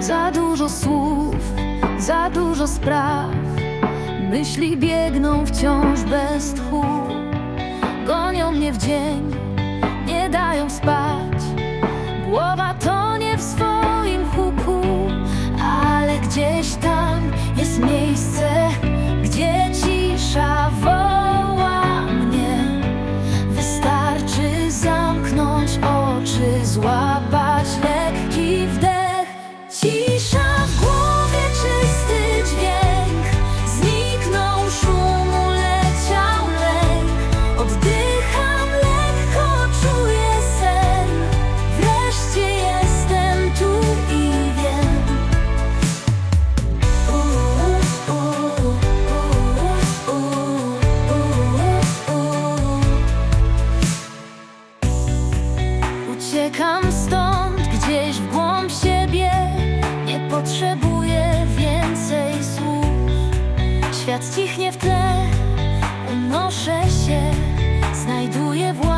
Za dużo słów, za dużo spraw. Myśli biegną wciąż bez tchu. Gonią mnie w dzień unoszę się, znajduję władzę.